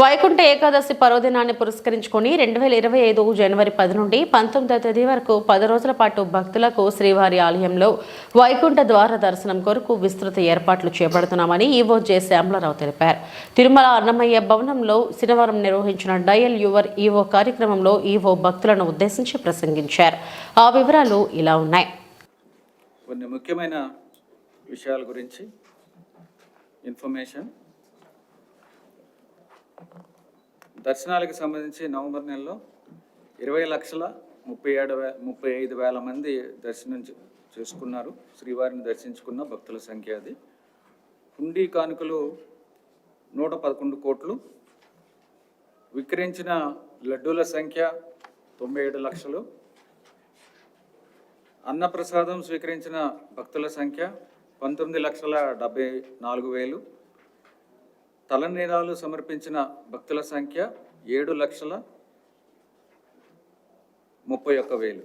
వైకుంఠ ఏకాదశి పర్వదినాన్ని పురస్కరించుకొని రెండు వేల ఇరవై ఐదు జనవరి పది నుండి పంతొమ్మిదవ తేదీ వరకు పది రోజుల పాటు భక్తులకు శ్రీవారి ఆలయంలో వైకుంఠ ద్వార దర్శనం కొరకు విస్తృత ఏర్పాట్లు చేపడుతున్నామని ఈవో జె శ్యామలరావు తెలిపారు. తిరుమల అన్నమయ్య భవనంలో శనివారం నిర్వహించిన డయల్ యువర్ ఈవో కార్యక్రమంలో ఈవో భక్తులను ఉద్దేశించి ప్రసంగించారు. ఆ వివరాలు ఇలా ఉన్నాయి. కొన్ని ముఖ్యమైన విషయాల గురించి ఇన్ఫర్మేషన్ దర్శనాలకు సంబంధించి నవంబర్ నెలలో ఇరవై లక్షల ముప్పై ఏడు వే ముప్పై ఐదు వేల మంది దర్శనం చేసుకున్నారు. శ్రీవారిని దర్శించుకున్న భక్తుల సంఖ్య అది. హుండీ కానుకలు నూట పదకొండు కోట్లు. విక్రయించిన లడ్డూల సంఖ్య తొంభై ఏడు లక్షలు. అన్నప్రసాదం స్వీకరించిన భక్తుల సంఖ్య పంతొమ్మిది లక్షల డెబ్బై నాలుగు వేలు. తలనీలాలు సమర్పించిన భక్తుల సంఖ్య ఏడు లక్షల ముప్పై ఒక్క వేలు.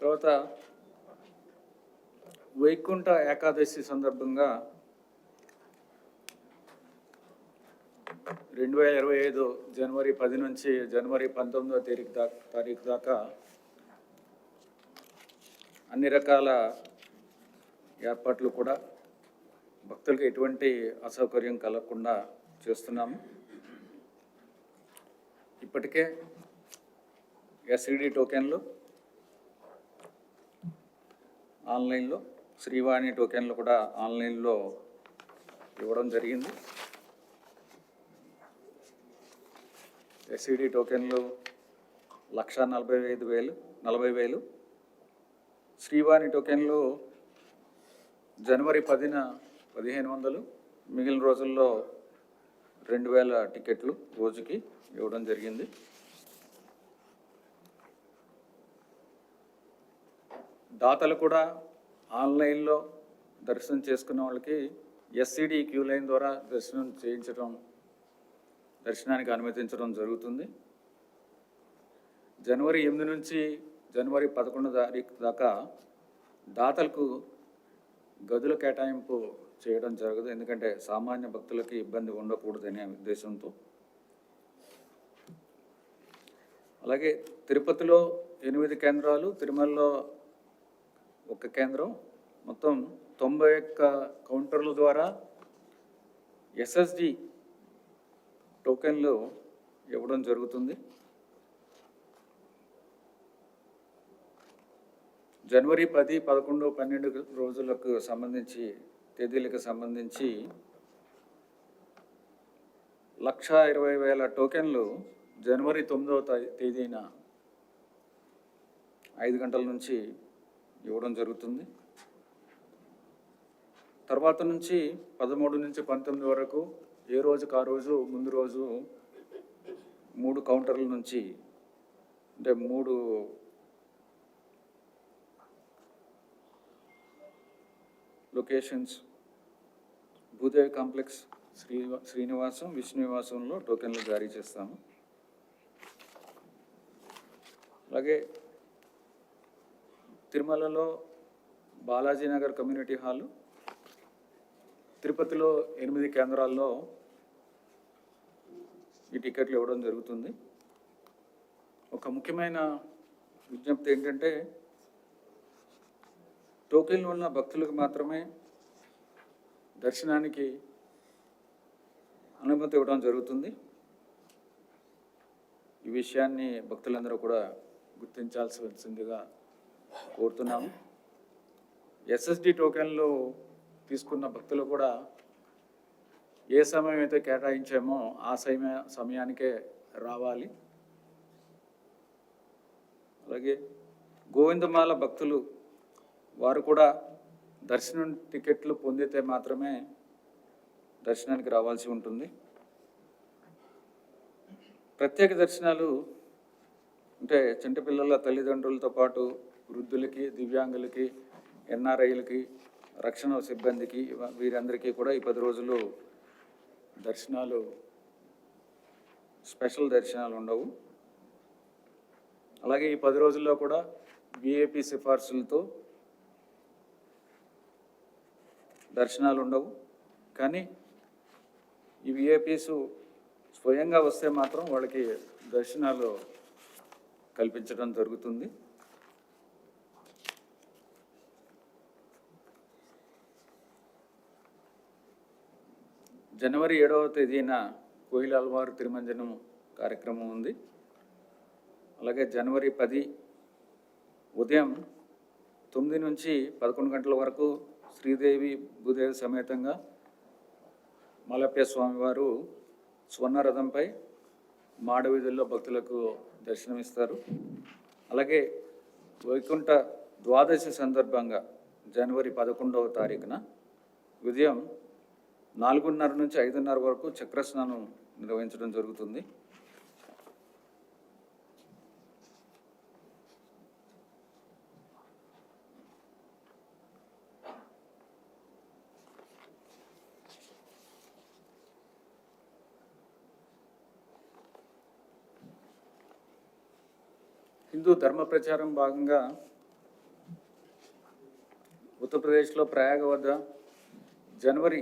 తర్వాత వైకుంఠ ఏకాదశి సందర్భంగా రెండు వేల ఇరవై ఐదు జనవరి పది నుంచి జనవరి పంతొమ్మిదో తారీఖు దాకా తారీఖు దాకా అన్ని రకాల ఏర్పాట్లు కూడా భక్తులకు ఎటువంటి అసౌకర్యం కలగకుండా చేస్తున్నాము. ఇప్పటికే ఎస్ఈడి టోకెన్లు ఆన్లైన్లో శ్రీవాణి టోకెన్లు కూడా ఆన్లైన్లో ఇవ్వడం జరిగింది. ఎస్ఈడి టోకెన్లు లక్ష నలభై ఐదు వేలు నలభై వేలు శ్రీవాణి టోకెన్లు జనవరి పదిన పదిహేను వందలు మిగిలిన రోజుల్లో రెండు వేల టికెట్లు రోజుకి ఇవ్వడం జరిగింది. దాతలు కూడా ఆన్లైన్లో దర్శనం చేసుకున్న వాళ్ళకి ఎస్సీడీ క్యూ లైన్ ద్వారా దర్శనం చేయించడం దర్శనానికి అనుమతించడం జరుగుతుంది. జనవరి ఎనిమిది నుంచి జనవరి పదకొండు తారీఖు దాకా దాతలకు గదుల కేటాయింపు చేయడం జరగదు. ఎందుకంటే సామాన్య భక్తులకి ఇబ్బంది ఉండకూడదనే ఉద్దేశంతో. అలాగే తిరుపతిలో ఎనిమిది కేంద్రాలు తిరుమలలో ఒక కేంద్రం. మొత్తం తొంభై ఒక్క కౌంటర్ల ద్వారా ఎస్ఎస్డి టోకెన్లు ఇవ్వడం జరుగుతుంది. జనవరి పది పదకొండు పన్నెండు రోజులకు సంబంధించి తేదీలకు సంబంధించి లక్ష ఇరవై వేల టోకెన్లు జనవరి తొమ్మిదవ తేదీన ఐదు గంటల నుంచి ఇవ్వడం జరుగుతుంది. తర్వాత నుంచి పదమూడు నుంచి పంతొమ్మిది వరకు ఏ రోజుకు ఆ రోజు ముందు రోజు మూడు కౌంటర్ల నుంచి అంటే మూడు లొకేషన్స్. భూదేవి కాంప్లెక్స్ శ్రీ శ్రీనివాసం విష్ణునివాసంలో టోకెన్లు జారీ చేస్తాము. అలాగే తిరుమలలో బాలాజీ నగర్ కమ్యూనిటీ హాలు తిరుపతిలో ఎనిమిది కేంద్రాల్లో ఈ టికెట్లు ఇవ్వడం జరుగుతుంది. ఒక ముఖ్యమైన విజ్ఞప్తి ఏంటంటే టోకెన్లు ఉన్న భక్తులకు మాత్రమే దర్శనానికి అనుమతి ఇవ్వడం జరుగుతుంది. ఈ విషయాన్ని భక్తులందరూ కూడా గుర్తించాల్సిందిగా కోరుతున్నాము. ఎస్ఎస్డి టోకెన్లు తీసుకున్న భక్తులు కూడా ఏ సమయం అయితే కేటాయించామో ఆ సమయ సమయానికే రావాలి. అలాగే గోవిందమాల భక్తులు వారు కూడా దర్శనం టికెట్లు పొందితే మాత్రమే దర్శనానికి రావాల్సి ఉంటుంది. ప్రత్యేక దర్శనాలు అంటే చిన్నపిల్లల తల్లిదండ్రులతో పాటు వృద్ధులకి దివ్యాంగులకి ఎన్ఆర్ఐలకి రక్షణ సిబ్బందికి వీరందరికీ కూడా ఈ పది రోజులు దర్శనాలు స్పెషల్ దర్శనాలు ఉండవు. అలాగే ఈ పది రోజుల్లో కూడా విఐపి సిఫార్సులతో దర్శనాలు ఉండవు కానీ ఈ విఐపీస్ స్వయంగా వస్తే మాత్రం వాళ్ళకి దర్శనాలు కల్పించడం జరుగుతుంది. జనవరి ఏడవ తేదీన కోయిలాల్వారు తిరుమంజనం కార్యక్రమం ఉంది. అలాగే జనవరి పది ఉదయం తొమ్మిది నుంచి పదకొండు గంటల వరకు శ్రీదేవి భూదేవి సమేతంగా మలప్య స్వామివారు స్వర్ణరథంపై మాడవీధుల్లో భక్తులకు దర్శనమిస్తారు. అలాగే వైకుంఠ ద్వాదశి సందర్భంగా జనవరి పదకొండవ తారీఖున ఉదయం నాలుగున్నర నుంచి ఐదున్నర వరకు చక్రస్నానం నిర్వహించడం జరుగుతుంది. హిందూ ధర్మ ప్రచారం భాగంగా ఉత్తరప్రదేశ్లో ప్రయాగ వద్ద జనవరి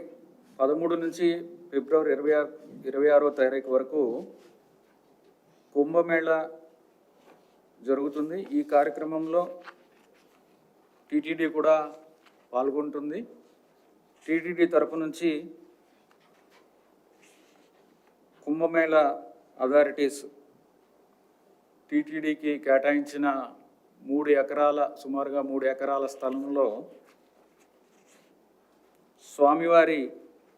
పదమూడు నుంచి ఫిబ్రవరి ఇరవై ఆరు ఇరవై ఆరో తారీఖు వరకు కుంభమేళ జరుగుతుంది. ఈ కార్యక్రమంలో టీటీడీ కూడా పాల్గొంటుంది. టీటీడీ తరపు నుంచి కుంభమేళ అథారిటీస్ టీటీడీకి కేటాయించిన మూడు ఎకరాల సుమారుగా మూడు ఎకరాల స్థలంలో స్వామివారి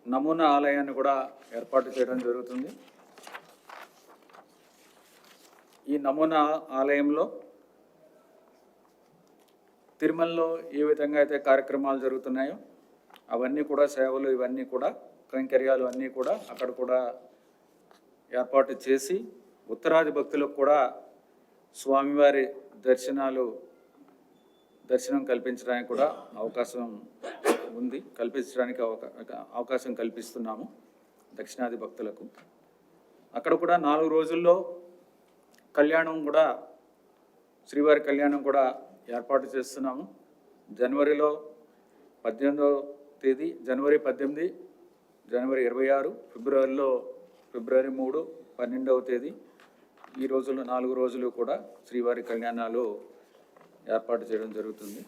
నమూనా ఆలయాన్ని కూడా ఏర్పాటు చేయడం జరుగుతుంది. ఈ నమూనా ఆలయంలో తిరుమలలో ఏ విధంగా అయితే కార్యక్రమాలు జరుగుతున్నాయో అవన్నీ కూడా సేవలు ఇవన్నీ కూడా కైంకర్యాలు అన్నీ కూడా అక్కడ కూడా ఏర్పాటు చేసి ఉత్తరాది భక్తులకు కూడా స్వామివారి దర్శనాలు దర్శనం కల్పించడానికి కూడా అవకాశం ఉంది. కల్పించడానికి అవకా- అవకాశం కల్పిస్తున్నాము దక్షిణాది భక్తులకు. అక్కడ కూడా నాలుగు రోజుల్లో కళ్యాణం కూడా శ్రీవారి కళ్యాణం కూడా ఏర్పాటు చేస్తున్నాము. జనవరిలో పద్దెనిమిదవ తేదీ జనవరి పద్దెనిమిది జనవరి ఇరవై ఆరు ఫిబ్రవరిలో ఫిబ్రవరి మూడు పన్నెండవ తేదీ ఈ రోజులు నాలుగు రోజులు కూడా శ్రీవారి కళ్యాణాలు ఏర్పాటు చేయడం జరుగుతుంది.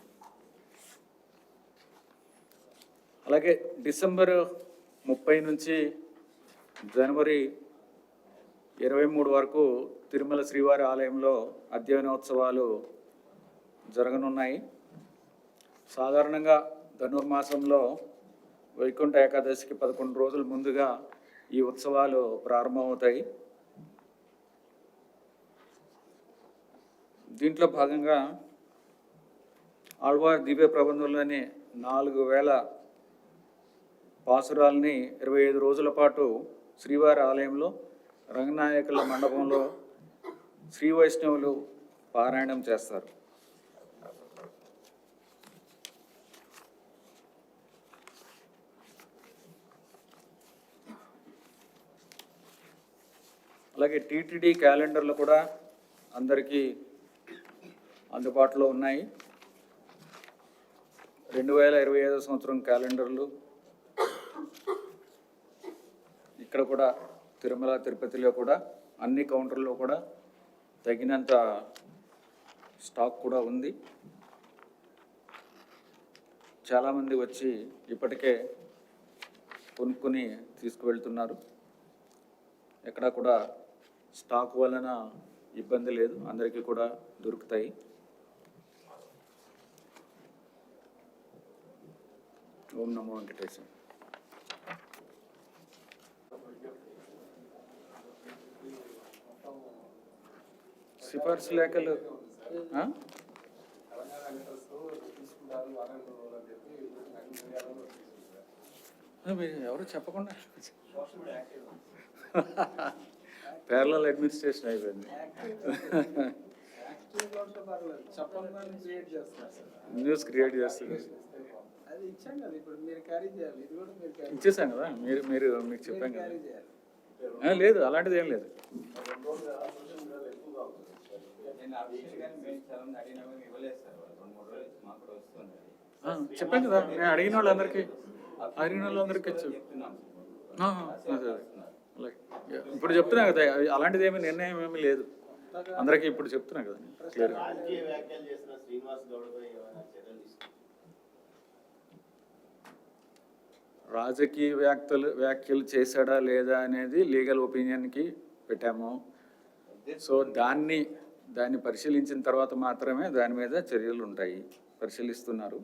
అలాగే డిసెంబర్ ముప్పై నుంచి జనవరి ఇరవై మూడు వరకు తిరుమల శ్రీవారి ఆలయంలో అధ్యయనోత్సవాలు జరగనున్నాయి. సాధారణంగా ధనుర్మాసంలో వైకుంఠ ఏకాదశికి పదకొండు రోజుల ముందుగా ఈ ఉత్సవాలు ప్రారంభమవుతాయి. దీంట్లో భాగంగా ఆళ్వార్ దివ్య ప్రబంధంలోని నాలుగు వేల పాసురాల్ని ఇరవై ఐదు రోజుల పాటు శ్రీవారి ఆలయంలో రంగనాయకుల మండపంలో శ్రీ వైష్ణవులు పారాయణం చేస్తారు. అలాగే టీటీడీ క్యాలెండర్లు కూడా అందరికీ అందుబాటులో ఉన్నాయి. రెండు వేల ఇరవై ఐదో సంవత్సరం క్యాలెండర్లు. ఇక్కడ కూడా తిరుమల తిరుపతిలో కూడా అన్ని కౌంటర్లో కూడా తగినంత స్టాక్ కూడా ఉంది. చాలామంది వచ్చి ఇప్పటికే కొనుక్కొని తీసుకువెళ్తున్నారు. ఎక్కడా కూడా స్టాక్ వలన ఇబ్బంది లేదు. అందరికీ కూడా దొరుకుతాయి. ఓం నమో వెంకటేశ్వర సిఫార్సు లేఖలు మీరు ఎవరు చెప్పకుండా? పేర్ల అడ్మినిస్ట్రేషన్ అయిపోయింది. న్యూస్ క్రియేట్ చేస్తుంది అది ఇచ్చాం కదా ఇప్పుడు మీరు క్యారీ చేయాలి. ఇది కూడా మీరు క్యారీ ఇచ్చేసాం కదా మీరు మీరు మీకు చెప్పాం కదా. క్యారీ చేయాలి. లేదు అలాంటిది ఏం లేదు. నేను ఆ విషయం కానీ మేము చాలా మంది అడిగినా కూడా ఇవ్వలేదు సార్. వాళ్ళు రెండు మూడు రోజులు మాకు కూడా వస్తుంది. ఆ, చెప్పాం కదా నేను అడిగిన వాళ్ళందరికీ అడిగిన వాళ్ళందరికీ. ఇప్పుడు చెప్తున్నా కదా అలాంటిది ఏమీ నిర్ణయం ఏమీ లేదు. అందరికీ ఇప్పుడు చెప్తున్నా కదా క్లియర్ రాజకీయ వ్యాఖ్యలు చేసిన శ్రీనివాస్ గౌడ్పై ఏమైనా చర్యలు తీసుకుంటారు రాజకీయ వ్యాఖ్యలు వ్యాఖ్యలు చేశాడా లేదా అనేది లీగల్ ఒపీనియన్కి పెట్టాము. సో దాన్ని దాన్ని పరిశీలించిన తర్వాత మాత్రమే దాని మీద చర్యలు ఉంటాయి. పరిశీలిస్తున్నారు.